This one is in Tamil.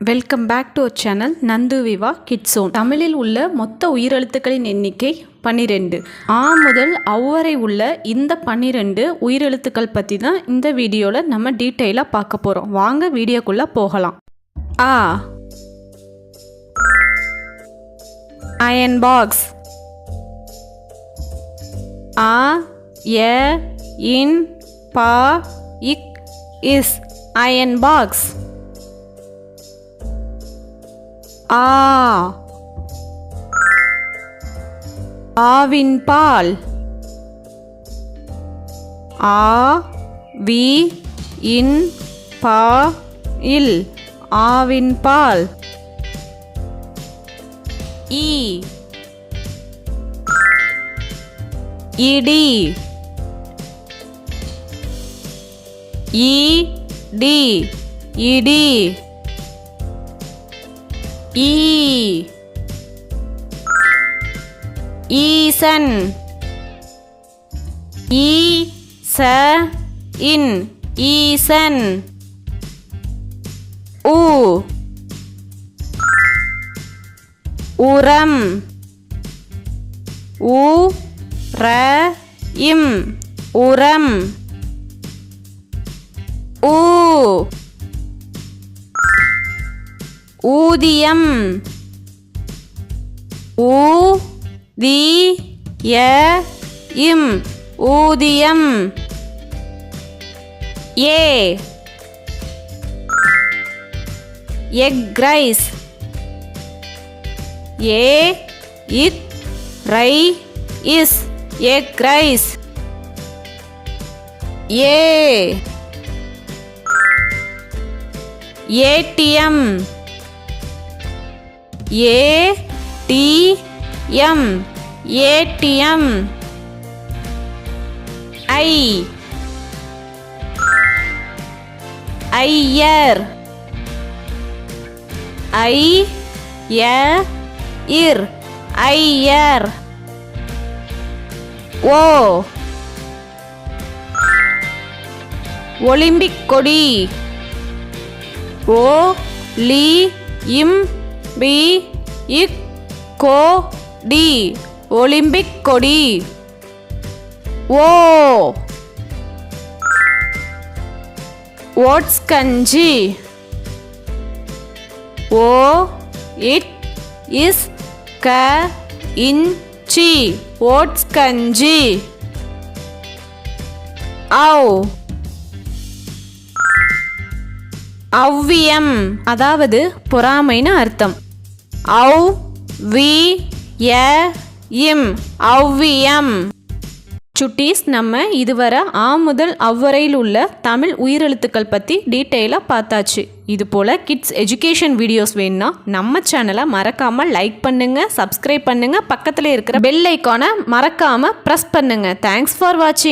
Welcome back to channel Nandu Viva Kidzone தமிழில் உள்ள மொத்த உயிரெழுத்துக்களின் எண்ணிக்கை பன்னிரெண்டு ஆ முதல் அவ்வரை உள்ள இந்த பன்னிரெண்டு உயிரெழுத்துக்கள் பற்றி தான் இந்த வீடியோவில் நம்ம டீட்டெயிலாக பார்க்க போகிறோம் வாங்க வீடியோக்குள்ளே போகலாம். ஆ. அயன் பாக்ஸ் ஆ எ இன் பா இக் இஸ் அயன் பாக்ஸ் ஆ. ஆவின் பால். ஆ வி இன் பா இல். ஆவின் பால். ஈ. இடி. ஈ டி. இடி. ஈ. ஈசன். ஈ ச இன் ஈசன். உ. உரம். உ. ர. இம். உரம். ஊ ஊதியம். ஊ தி ய இம் ஊதியம். ஏ. Egg rice. ஏ. இத் ரை is egg rice. A. ATM ATM ATM. ஐ. ஐயர். ஐ ய இர் ஐயர். ஓ. ஒலிம்பிக் கொடி. ஓ லி இம் பி இக் கோ டி ஒலிம்பிக் கொடி. ஓ. ஓட்ஸ் கஞ்சி. ஓ இட் இஸ் க இன்ச்சி ஓட்ஸ் கஞ்சி. ஔ அவ்வியம் அதாவது பொறாமைன்னு அர்த்தம். அவ் வி ய இம் அவ்வியம் சுட்டீஸ் நம்ம இதுவரை ஆ முதல் அவ்வரையில் உள்ள தமிழ் உயிரெழுத்துக்கள் பற்றி டீட்டெயிலாக பார்த்தாச்சு. இது போல் கிட்ஸ் எஜுகேஷன் வீடியோஸ் வேணும்னா நம்ம சேனலை மறக்காமல் லைக் பண்ணுங்கள் சப்ஸ்கிரைப் பண்ணுங்கள் பக்கத்தில் இருக்கிற பெல் ஐக்கானை மறக்காமல் ப்ரெஸ் பண்ணுங்கள் தேங்க்ஸ் ஃபார் வாட்சிங்